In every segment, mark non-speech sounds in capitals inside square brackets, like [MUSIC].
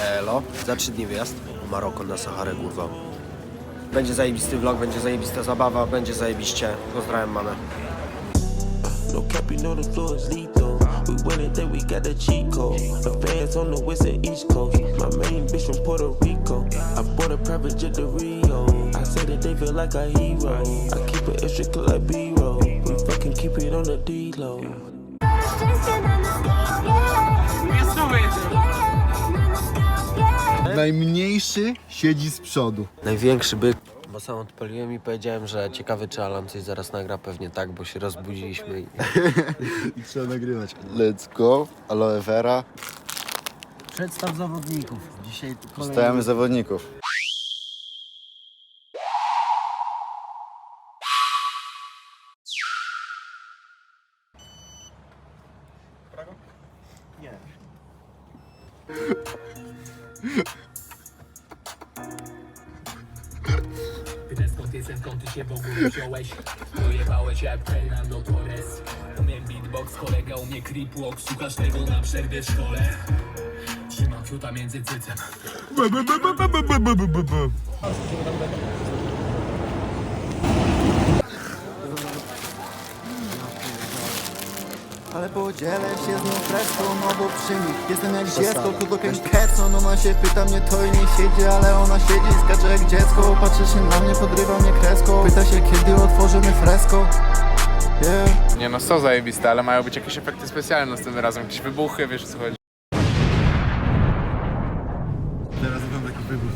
Elo, za trzy dni wyjazd. Maroko na Saharę, kurwa. Będzie zajebisty vlog, będzie zajebista zabawa, będzie zajebiście. Pozdrawiam mamę. No cap, you know the floor is lethal. We win it, then we got the cheat code. The fans on the west and east coast. My main bitch from Puerto Rico. I bought a private jet to Rio. I say that they feel like a hero. I keep it extra clip like B-roll. We fucking keep it on the D-low. Najmniejszy siedzi z przodu. Największy byk. Bo sam odpaliłem i powiedziałem, że ciekawy czy Alan coś zaraz nagra. Pewnie tak, bo się rozbudziliśmy. I... [LAUGHS] I trzeba nagrywać. Let's go. Aloe vera. Przedstaw zawodników. Dzisiaj kolejny... Stajemy zawodników. Pytaj skąd jestem, skąd ty się w ogóle wziąłeś? Dojebałeś jak Fernando Torres. Umiem beatbox, kolega umie creep walk. Słuchasz tego na przerwie w szkole. Trzymam fiuta między cycem Ale podzielę się z nią freską, no bo przy nich jestem jak dziecko, tu do Kerson Ona się pyta mnie to i nie siedzi, ale ona siedzi, skacze jak dziecko. Patrzy się na mnie, podrywa mnie kreską Pyta się kiedy otworzymy fresko. Yeah. Nie no, są zajebiste, ale mają być jakieś efekty specjalne następnym razem, jakieś wybuchy, wiesz o co chodzi. Teraz mam taki wybuch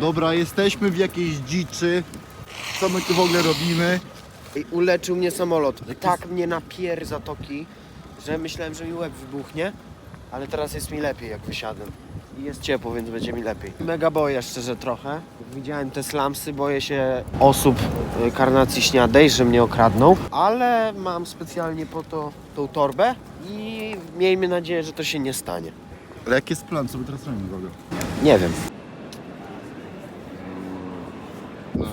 Dobra, jesteśmy w jakiejś dziczy. Co my tu w ogóle robimy? Ej, uleczył mnie samolot. Tak mnie napier zatoki, że myślałem, że mi łeb wybuchnie. Ale teraz jest mi lepiej, jak wysiadłem. I jest ciepło, więc będzie mi lepiej. Mega boję szczerze trochę. Widziałem te slamsy, boję się osób y, karnacji śniadej, że mnie okradną. Ale mam specjalnie po to tą torbę i miejmy nadzieję, że to się nie stanie. Ale jaki jest plan? Co my teraz robimy w ogóle? Nie wiem.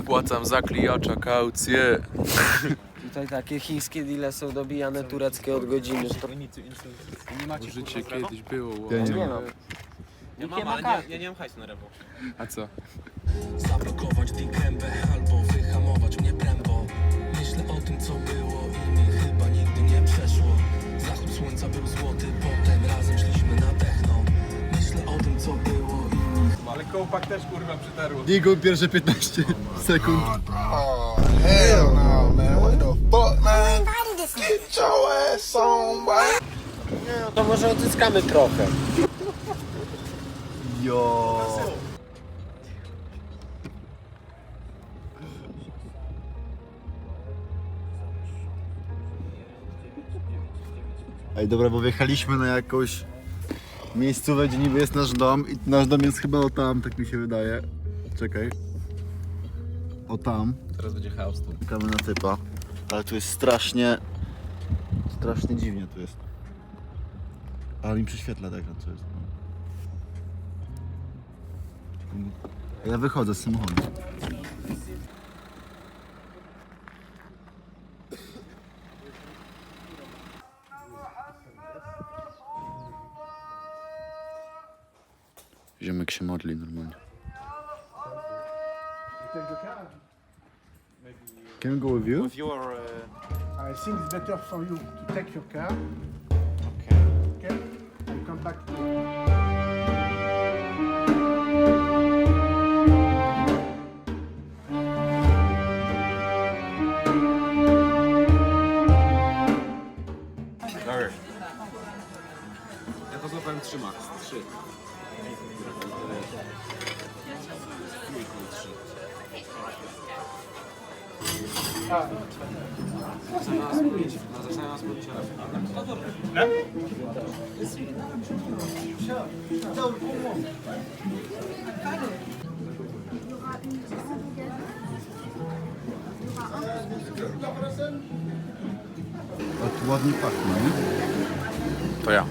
Wpłacam za klijacza kaucję. [LAUGHS] Tutaj takie chińskie deale są dobijane tureckie od godziny. Że to... Życie kiedyś było. wow. Ja nie Nie mam. Ja mam, ale nie, ja nie mam hajsu na rewo. A co? Zablokować dikębę albo Kołpak też kurwa przytarło. Pierwsze 15 sekund. Nie, no to może odzyskamy trochę. Jo. Ej, dobra, bo wjechaliśmy na jakąś miejscówę, gdzie niby jest nasz dom i nasz dom jest chyba o tam, tak mi się wydaje. Czekaj. O tam. Teraz będzie chaos tu. Czekamy na typa. Ale tu jest strasznie... Strasznie dziwnie tu jest. Ale mi przyświetla tak, co jest. Ja wychodzę z samochodu. Ziomek się modli normalnie. Can we go with you? Uh, I think it's better for you to take your car. Okay. Okay. And come back tu ładnie pachnie, nie? To ja.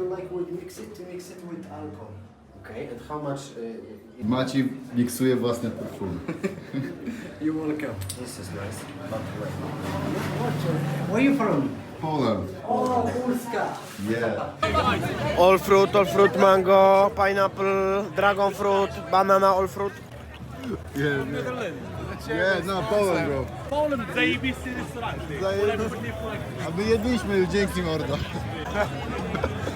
You like would mix it to mix it with alcohol. Okay, and how much uh, Maciej miksuje własne perfumy. [LAUGHS] this is nice? But Where are you from? Poland. Oh, Polska. Yeah. [LAUGHS] all fruit, all fruit, mango, pineapple, dragon fruit, banana, all fruit. Yeah, no, Poland, bro. Poland, zajebisty restaurant. ty. Zajebi- A my jedliśmy, dzięki mordo. [LAUGHS]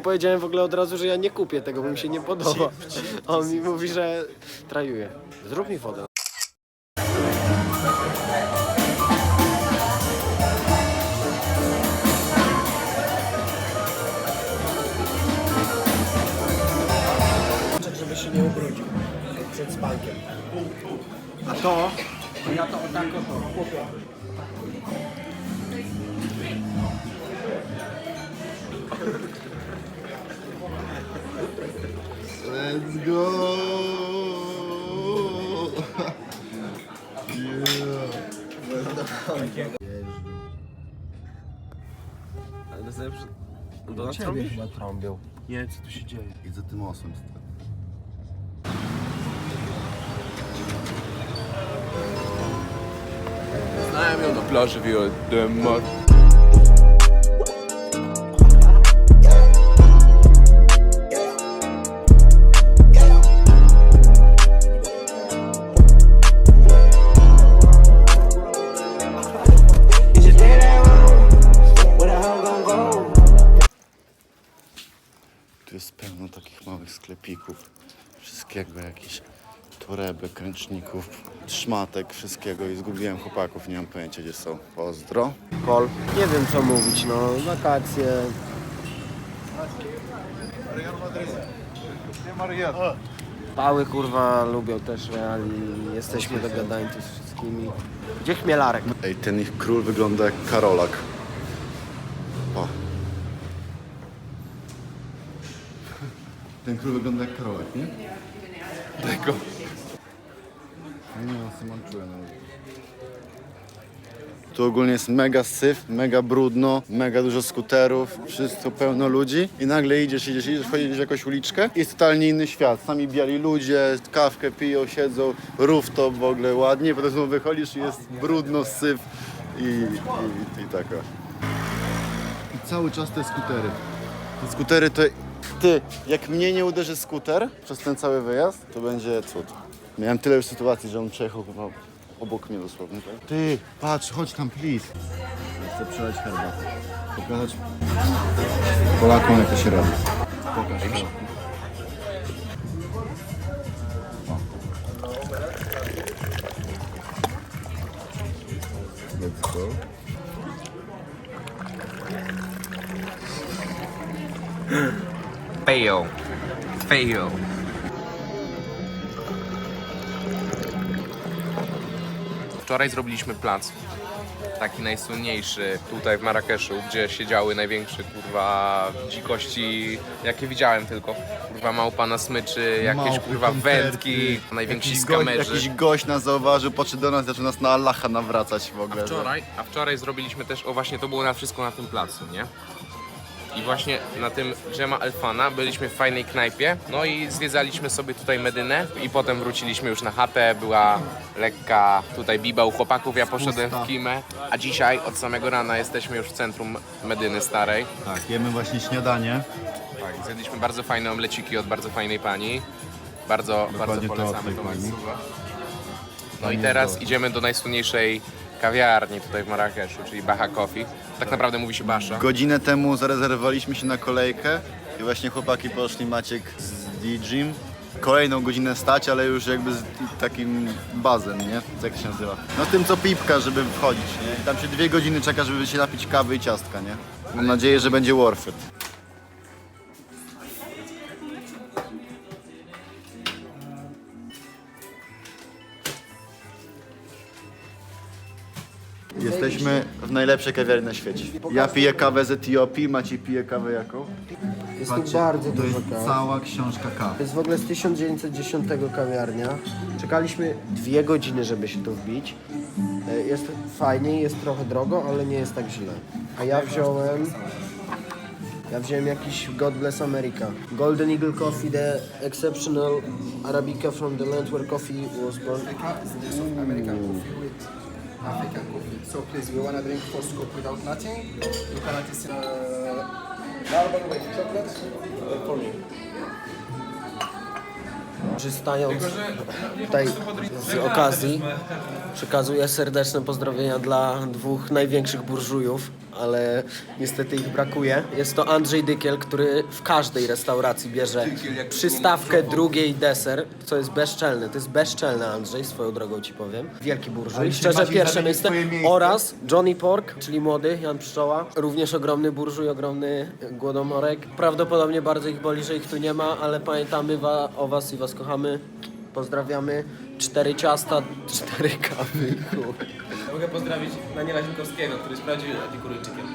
mu powiedziałem w ogóle od razu, że ja nie kupię tego, bo mi się nie podoba. A on mi mówi, że trajuje. Zrób mi wodę. Nie, co tu się dzieje? I za tym osem stary. Znałem ją do plaży Wiodemar. Tu szmatek, wszystkiego i zgubiłem chłopaków, nie mam pojęcia gdzie są. Pozdro. Kol. Nie wiem co mówić, no wakacje. Pały kurwa lubią też Real i jesteśmy dogadani tu z wszystkimi. Gdzie Chmielarek? Ej, ten ich król wygląda jak Karolak. Pa. Ten król wygląda jak Karolak, nie? Tego. Nie no, mam czuję nawet. Tu ogólnie jest mega syf, mega brudno, mega dużo skuterów, wszystko pełno ludzi i nagle idziesz, idziesz, idziesz, wchodzisz jakąś uliczkę i jest totalnie inny świat. Sami biali ludzie, kawkę piją, siedzą, rooftop w ogóle ładnie, potem znowu wychodzisz i jest brudno, syf i, i, i taka. I cały czas te skutery. Te skutery to... Ty, jak mnie nie uderzy skuter przez ten cały wyjazd, to będzie cud. Miałem tyle już sytuacji, że on przejechał chyba obok mnie dosłownie. Tak? Ty, patrz, chodź tam, please. Chcę przeleć herbatę. Pokazać Polakom, jak to się robi. Pokaż to. O. Let's go. Fail. Fail. Wczoraj zrobiliśmy plac. Taki najsłynniejszy tutaj w Marrakeszu, gdzie siedziały największe kurwa dzikości, jakie widziałem tylko. Kurwa małpa na smyczy, jakieś Małpy, kurwa koncerty. wędki, najwięksi Jakiś gość, skamerzy. jakiś gość nas zauważył, podszedł do nas, zaczął nas na Allaha nawracać w ogóle. że- Wczoraj, a wczoraj zrobiliśmy też, o właśnie to było na wszystko na tym placu, nie? I właśnie na tym Dżema Elfana byliśmy w fajnej knajpie, no i zwiedzaliśmy sobie tutaj Medynę i potem wróciliśmy już na chatę, była lekka tutaj biba u chłopaków, ja poszedłem w Kimę, a dzisiaj od samego rana jesteśmy już w centrum Medyny Starej. Tak, jemy właśnie śniadanie. Tak, zjedliśmy bardzo fajne omleciki od bardzo fajnej pani, bardzo, bardzo to od polecamy tej tą pani. miejscówkę. No i teraz idziemy do najsłynniejszej kawiarni tutaj w Marrakeszu, czyli Baha Coffee. Tak naprawdę mówi się Basza. Godzinę temu zarezerwowaliśmy się na kolejkę i właśnie chłopaki poszli, Maciek z D-Gym. Kolejną godzinę stać, ale już jakby z takim bazem, nie? Jak to się nazywa? No tym co pipka, żeby wchodzić, nie? I tam się dwie godziny czeka, żeby się napić kawy i ciastka, nie? Mam nadzieję, że będzie worth it. Jesteśmy w najlepszej kawiarni na świecie. Ja piję kawę z Etiopii, Maciej pije kawę jaką? Jest tu bardzo to dużo jest kaw. cała książka kawy. To jest w ogóle z 1910 kawiarnia. Czekaliśmy dwie godziny, żeby się tu wbić. E, Jest fajnie, jest trochę drogo, ale nie jest tak źle. A ja wziąłem... Ja wziąłem jakiś God Bless America. Golden Eagle Coffee, the exceptional Arabica from the land where coffee was born. American coffee with African coffee. So please, we wanna drink for scoop without nothing. You can taste uh, with chocolate uh, for me. Korzystając tutaj z okazji, przekazuję serdeczne pozdrowienia dla dwóch największych burżujów, ale niestety ich brakuje. Jest to Andrzej Dykiel, który w każdej restauracji bierze przystawkę drugiej deser, co jest bezczelne. To jest bezczelne, Andrzej, swoją drogą ci powiem. Wielki burżuj. Szczerze pierwsze miejsce. Oraz Johnny Pork, czyli młody Jan Pszczoła. Również ogromny burżuj, ogromny głodomorek. Prawdopodobnie bardzo ich boli, że ich tu nie ma, ale pamiętamy wa- o was i was kochamy. Pozdrawiamy. Cztery ciasta, cztery kawy. Mogę pozdrowić Daniela Zinkowskiego, który jest prawdziwym epikuryjczykiem.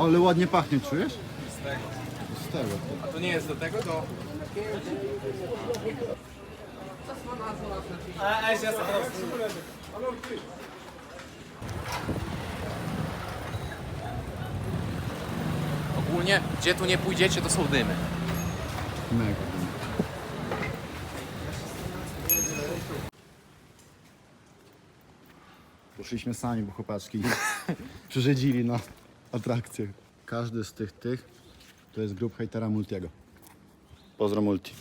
Ale ładnie pachnie, czujesz? Z tego. A to nie jest do tego, to... Ogólnie, gdzie tu nie pójdziecie, to są dymy. Mega. Poszliśmy sami, bo chłopaczki [LAUGHS] przyrzedzili na atrakcję. Każdy z tych tych to jest grup hejtera Multiego. Pozdro Multi.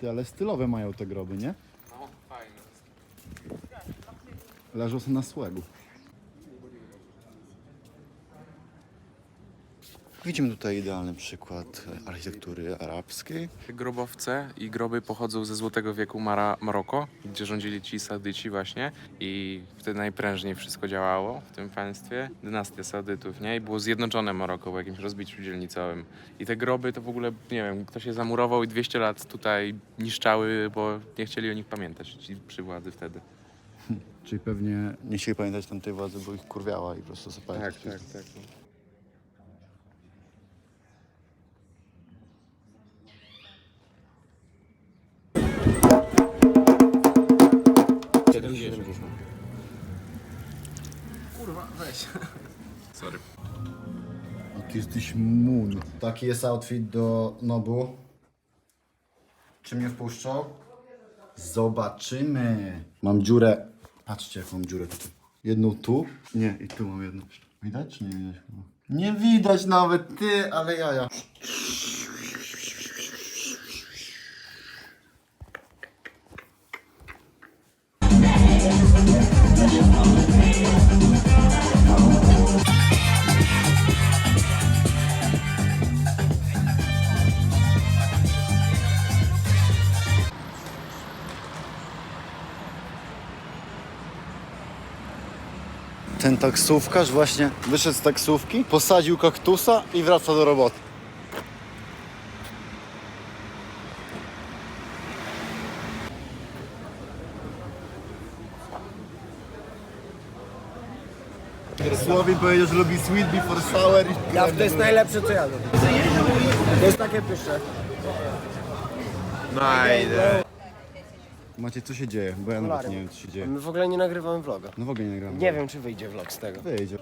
Ty, ale stylowe mają te groby, nie? No, fajne. Leżą sobie na słegu. Widzimy tutaj idealny przykład architektury arabskiej. Grobowce i groby pochodzą ze złotego wieku Mara, Maroko, gdzie rządzili ci Saudyci właśnie i wtedy najprężniej wszystko działało w tym państwie. Dynastia Saudytów, nie? I było zjednoczone Maroko po jakimś rozbiciu dzielnicowym. I te groby to w ogóle, nie wiem, ktoś je zamurował i 200 lat tutaj niszczały, bo nie chcieli o nich pamiętać ci przy władzy wtedy. Czyli pewnie nie chcieli pamiętać tamtej władzy, bo ich kurwiała i po prostu zapalić. Tak, tak, tak. Mun. Taki jest outfit do Nobu. Czy mnie wpuszczą? Zobaczymy. Mam dziurę. Patrzcie, jaką mam dziurę tutaj. Jedną tu. Nie, i tu mam jedną. Widać czy nie widać? Nie widać nawet, ty, ale jaja. Ten taksówkarz właśnie wyszedł z taksówki, posadził kaktusa i wraca do roboty. Słowik powiedział, że lubi sweet before sour. i- Ja, to jest najlepsze, co ja lubię. To jest takie pyszne. Macie, co się dzieje? Bo ja nawet nie wiem, co się dzieje. My w ogóle nie nagrywamy vloga. No w ogóle nie nagramy. Nie wiem, czy wyjdzie vlog z tego. Wyjdzie.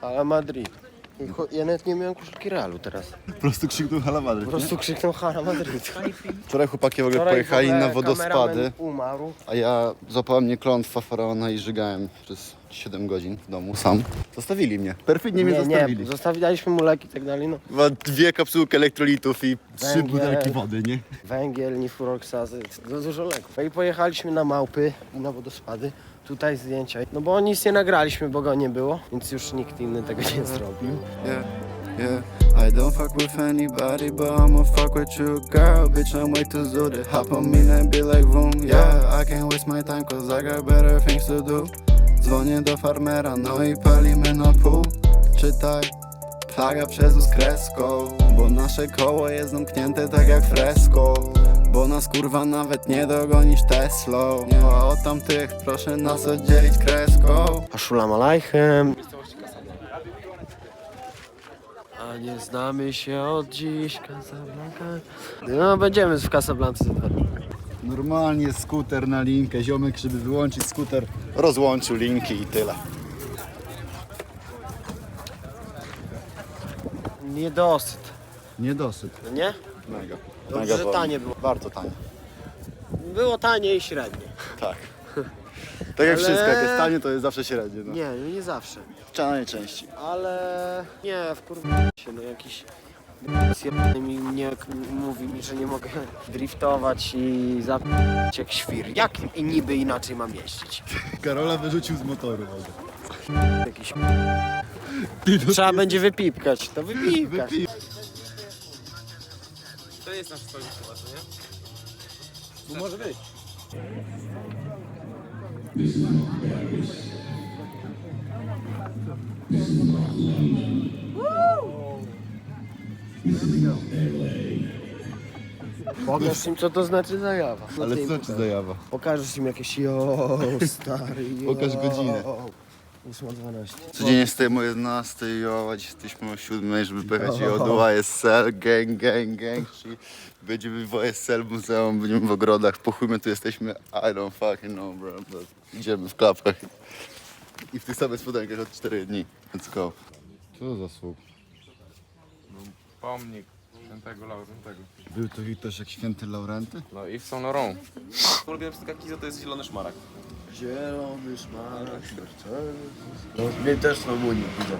Ale Madrid. I Ja nawet nie miałem koszulki Realu teraz. Po prostu krzyknął Hala Madryt, Po prostu krzyknął Hala Madryt. Wczoraj chłopaki w ogóle Wczoraj pojechali w ogóle na wodospady, umarł. a ja złapała mnie klątwa faraona i żygałem przez 7 godzin w domu sam. Zostawili mnie. Perfidnie mnie Nie, zostawili. nie, zostawiliśmy mu leki i tak dalej, no. Chyba dwie kapsułki elektrolitów i trzy Węgiel. butelki wody, nie? Węgiel, nifuroksazy, no dużo leków. No i pojechaliśmy na małpy i na wodospady. Tutaj zdjęcia. No bo nic nie nagraliśmy, bo go nie było, więc już nikt inny tego nie zrobił. Yeah, yeah. I don't fuck with anybody, but I'ma fuck with you, girl. Bitch, I'm way too zooted. Hop on me and be like, boom, yeah. I can't waste my time, cause I got better things to do. Dzwonię do farmera, no i palimy na pół. Czytaj, plaga przez kreską, bo nasze koło jest zamknięte tak jak fresko. Bo nas kurwa nawet nie dogonisz Teslą. A od tamtych proszę nas oddzielić kreską. Aszulam alajchem. A nie znamy się od dziś, Casablanca. No będziemy w Casablance za dwa dni. Normalnie skuter na linkę, ziomek, żeby wyłączyć skuter, rozłączył linki i tyle. Niedosyt, Niedosyt. no nie? Mega. Dobrze, że wolno. tanie było. Bardzo tanie. Było tanie i średnie. Tak. Tak jak Ale- wszystko, jak jest tanie, to jest zawsze średnie. No. Nie, no nie zawsze. Trzeba najczęściej. Ale nie, wkurwa się, no jakiś zjebany mi nie mówi mi, że nie mogę driftować i zapić jak świr. Jak i niby inaczej mam jeździć? Karola wyrzucił z motoru. Jakiś... Trzeba będzie wypipkać, to wypipkać. To jest nasz stolik chyba, co nie? No może być. Pokaż im co to znaczy zajawa. Ale co im znaczy zajawa? Pokażesz im jakieś jo, stary, jo. Pokaż godzinę. 8.12. Codziennie wstajemy o 11 i o, dziś jesteśmy o 7, żeby pojechać i o YSL, gang, gang, gang. Czyli będziemy w YSL muzeum, będziemy w ogrodach, po chuj my tu jesteśmy, I don't fucking know, bro. But idziemy w klapkach i w tych samych spodenkach od 4 dni. Let's go. Co za słup? Pomnik świętego Laurentego. Był to też jak święty Laurenty? No i w Saint Laurent. Ulubiona piosenka Kizo to jest Zielony Szmarak. Zielony szmarek, No, mnie też na unik widzę.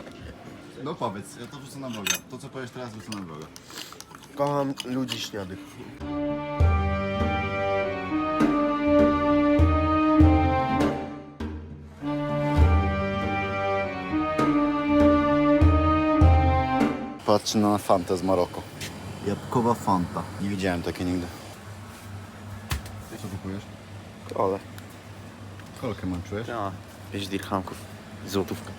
No powiedz, ja to wrzucę na vloga. To co powiesz teraz wrzucę na vloga. Kocham ludzi śniadych. Patrzę na Fantę z Maroko. Jabłkowa Fanta. Nie widziałem takiej nigdy. Co kupujesz? Ole. Kolkę mam, czujesz? Ja, 5 dirhamków. Złotówka.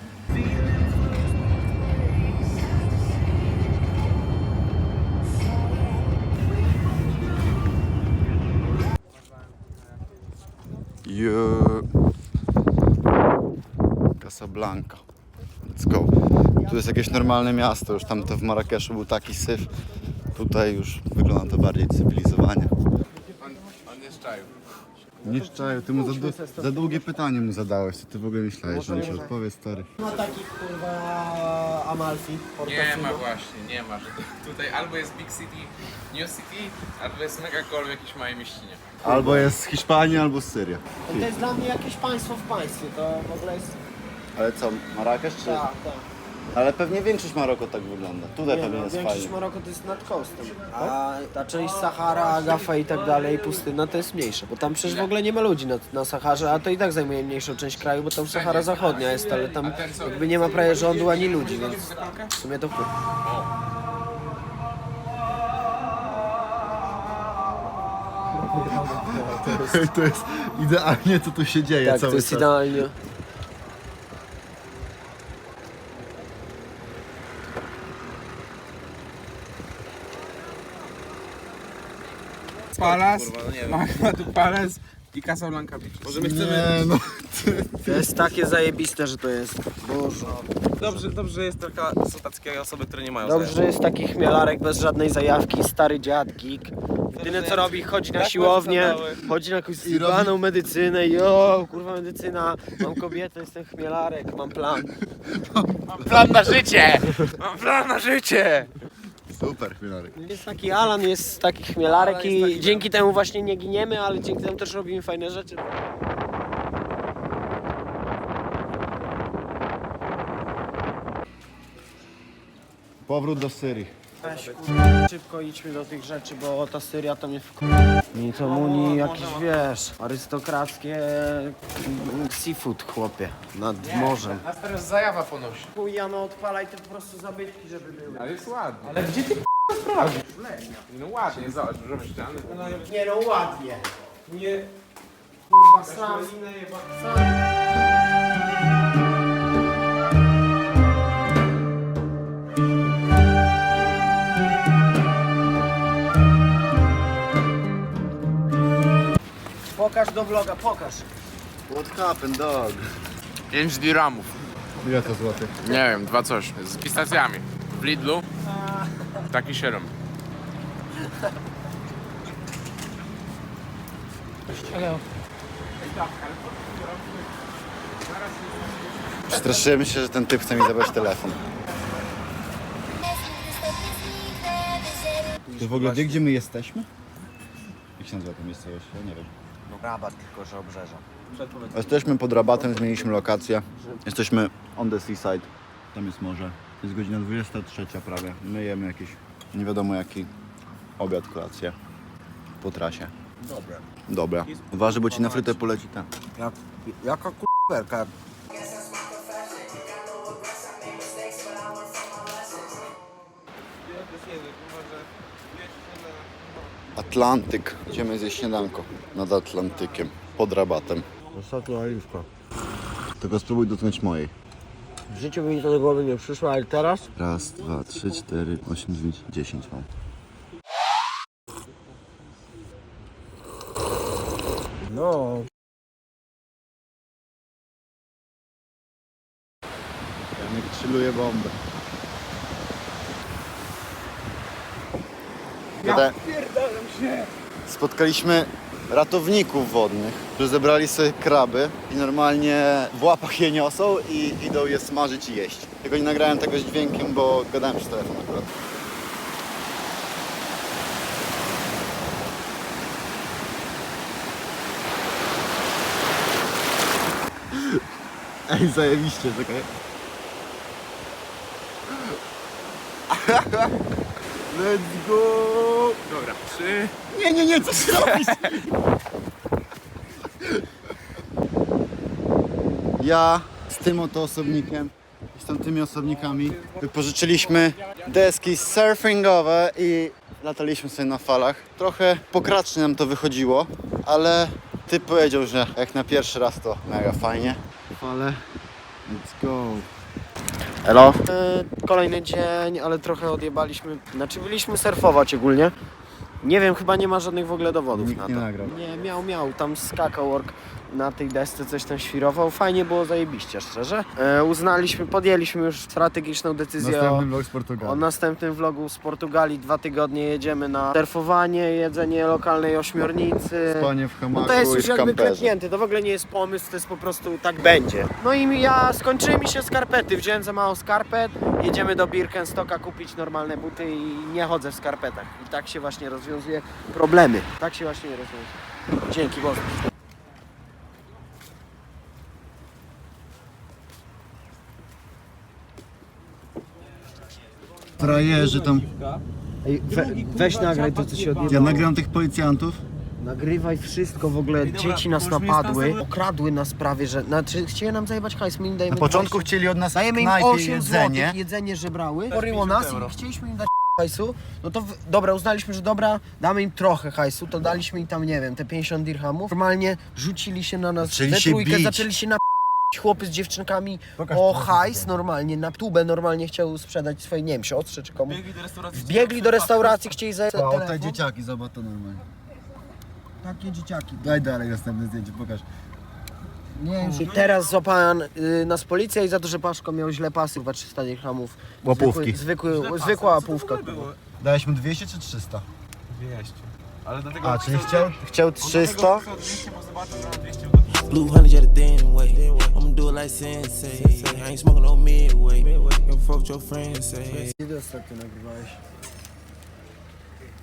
Yeah. Casablanca. Let's go. Tu jest jakieś normalne miasto, już tam to w Marrakeszu był taki syf. Tutaj już wygląda to bardziej cywilizowanie. On, on jest czaju. Nie szczaju, ty mu za, du- za długie pytanie mu zadałeś, co ty w ogóle myślałeś, że on ci odpowie stary. Ma takich kurwa Amalfi. Nie ma właśnie, nie ma. Że tutaj albo jest Big City, New City, albo jest mega call w jakiejś małej mieścinie. Albo jest z Hiszpanii, albo z Syrii. To jest dla mnie jakieś państwo w państwie, to w ogóle jest... Ale co, Marrakesz czy... Tak, tak. Ale pewnie większość Maroko tak wygląda. Tutaj Nie, pewnie no, jest większość fajnie. Maroko to jest nad coastem. A ta część Sahara, Agafa i tak dalej, pustyna to jest mniejsza. Bo tam przecież w ogóle nie ma ludzi na, na Saharze, a to i tak zajmuje mniejszą część kraju, bo tam Sahara Zachodnia jest, ale tam jakby nie ma prawie rządu ani ludzi, więc w sumie to chuj. to jest idealnie co tu się dzieje Tak, cały to jest czas. idealnie. Palace, Mahmadu Palace i Casablanca Beach. Może my chcemy... Nie no, To jest takie zajebiste, że to jest. Boże. dobrze, dobrze, że jest taka, są takie osoby, które nie mają Dobrze, że jest taki chmielarek bez żadnej zajawki, stary dziad, geek. Jedyne co robi, chodzi na Tak siłownię, chodzi na jakąś zjebaną medycynę, jo, kurwa medycyna, mam kobietę, jestem chmielarek, mam plan. Plan na życie! Mam plan na życie! Super, chmielarek. Jest taki Alan, jest taki chmielarek i dzięki temu właśnie nie giniemy, ale dzięki temu też robimy fajne rzeczy. Powrót do Syrii. Weź kurwa, szybko idźmy do tych rzeczy, bo ta Syria to mnie w Mi to muni jakieś, wiesz, arystokrackie mm, seafood, chłopie, nad morzem. Nas teraz zajawa ponosi. Chuj, Jano, odpalaj te po prostu zabytki, żeby były. Ale jest ładnie. Ale gdzie ty sprawdzisz? No ładnie, zobacz, dużo ściany. Nie no, ładnie. Nie, kurwa, sam. sam. Pokaż do vloga, pokaż. What happened, dog? 5 diramów. Ile to złotych? Nie wiem, dwa coś. Z pistacjami. W Lidlu. Taki 7. Straszyłem się, że ten typ chce mi zabrać telefon. To w ogóle wie, gdzie my jesteśmy? Jak się nazywa ta miejscowość? Ja nie wiem. Rabat tylko, że obrzeża. Jesteśmy pod rabatem, zmieniliśmy lokację. Jesteśmy on the seaside. Tam jest morze. Jest godzina 23 prawie. My jemy jakiś, nie wiadomo jaki, obiad, kolację po trasie. Dobre. Dobre. Uważaj, bo ci na frytę poleci ta. Jak, jaka kurwerka? Atlantyk. Idziemy zjeść śniadanko nad Atlantykiem, pod rabatem. Ostatnia oliwka. Tylko spróbuj dotknąć mojej. W życiu by mi to do głowy nie przyszło, ale teraz? Raz, dwa, trzy, cztery, osiem, dziewięć, dziesięć mam. No. Janek chilluje bombę. Ja się. Spotkaliśmy ratowników wodnych, którzy zebrali sobie kraby i normalnie w łapach je niosą i idą je smażyć i jeść. Tylko nie nagrałem tego z dźwiękiem, bo gadałem przez telefon akurat. Ej, zajebiście, czekaj. [LAUGHS] Let's go! Dobra, trzy. Nie, nie, nie, co ty robisz? Ja z tym oto osobnikiem i z tamtymi osobnikami wypożyczyliśmy deski surfingowe i lataliśmy sobie na falach. Trochę pokracznie nam to wychodziło, ale ty powiedział, że jak na pierwszy raz to mega fajnie. Fale, let's go. Elo. E, kolejny dzień, ale trochę odjebaliśmy. Znaczy byliśmy surfować ogólnie. Nie wiem, chyba nie ma żadnych w ogóle dowodów Nikt na to. nie nagrał. Nie, miał, miał. Tam skakał ork na tej desce, coś tam świrował. Fajnie było zajebiście, szczerze. E, uznaliśmy, podjęliśmy już strategiczną decyzję o, vlog z Portugalii. o następnym vlogu z Portugalii. Dwa tygodnie jedziemy na surfowanie, jedzenie lokalnej ośmiornicy. Spanie w hamaku No to jest i już w jakby kamperze. klepnięty, to w ogóle nie jest pomysł, to jest po prostu tak będzie. No i ja skończyły mi się skarpety, wziąłem za mało skarpet, jedziemy do Birkenstocka kupić normalne buty i nie chodzę w skarpetach. I tak się właśnie rozwiązuje problemy. Tak się właśnie rozwiązuje. Dzięki Boże. Frajerzy tam. Ej, we, weź nagraj to, co się odjebało. Ja nagram tych policjantów. Nagrywaj wszystko w ogóle. Dzieci nas napadły, okradły nas prawie, że... Znaczy chcieli nam zajebać hajs, my im dajemy Na początku 20 chcieli od nas Dajemy im knajpie 8 jedzenie. zł, jedzenie żebrały, poryło nas i chcieliśmy im dać hajsu, no to w, dobra, uznaliśmy, że dobra, damy im trochę hajsu, to daliśmy im tam, nie wiem, te 50 dirhamów. Normalnie rzucili się na nas Zaczęli we się trójkę, bić. zaczęli się na chłopy z dziewczynkami Pokaż o hajs normalnie, na tubę normalnie chciał sprzedać swojej, nie wiem, siostrze czy komuś. Biegli do restauracji. Wbiegli do restauracji, chcieli za O, te telefon. dzieciaki, zobacz to normalnie. Takie dzieciaki. Daj dalej następne zdjęcie, pokaż. Nie, I teraz złapałem y, nas policja i za to, że Paszko miał źle pasy, chyba 300 dirhamów. Łapówki. Zwykły, zwykły, zwykła łapówka. Dałeś mu 200 czy 300? 200. Ale dlatego... A, czyli chciał, chciał 300? 200, bo zobaczył, że 200 Blue honey, just a damn way. Like sensei. I ain't smoking no midway. Give a fuck what your friends say. Kiedy ostatnio nagrywałeś?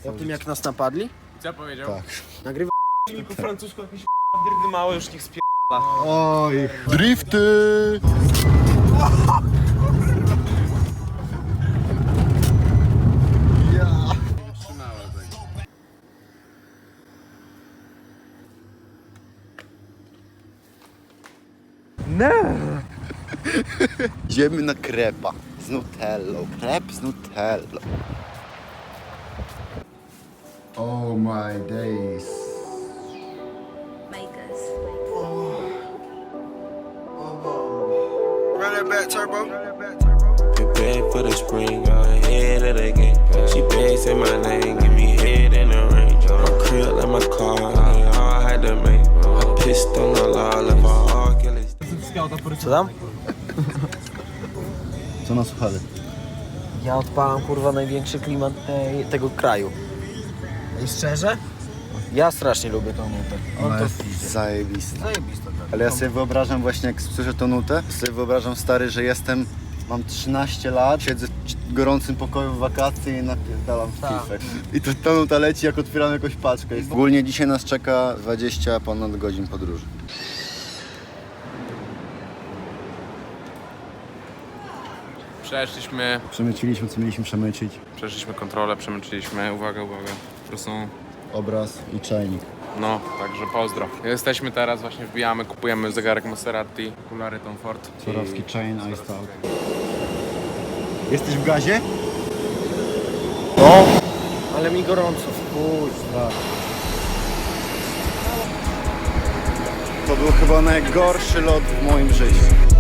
O tym jak nas napadli? Co powiedział? Tak. Nagrywa Po francusku jakiś dyrdy małe już niech spie... Oj, drifty! Idziemy na krepa z nutellą. Krep z nutellą. Oh my days. Get back for the spring, go ahead of the game. She bad, say my name, give me head in the range. My crib like my car, I all had to make. I pissed on the law, left my heart, kill it. Co tam? Co na suchary? Ja odpalam kurwa największy klimat tej, tego kraju. I szczerze? Ja strasznie lubię tą nutę. On to jest zajebista. zajebista tak. Ale ja sobie wyobrażam właśnie, jak słyszę tą nutę, sobie wyobrażam stary, że jestem, mam 13 lat, siedzę w c- gorącym pokoju w wakacje i napierdalam w Tak. I to ta nuta leci, jak otwieram jakąś paczkę. Ogólnie dzisiaj nas czeka 20 ponad godzin podróży. Przeszliśmy, Przemyciliśmy, co mieliśmy przemycić. przeszliśmy kontrolę, przemyczyliśmy. Uwaga, uwaga. To są Obraz i czajnik. No, także pozdro. Jesteśmy teraz, właśnie wbijamy, kupujemy zegarek Maserati, okulary Tom Ford. Swarovski chain, iced out. Jesteś w gazie? No, ale mi gorąco, chuj. To był chyba najgorszy lot w moim życiu.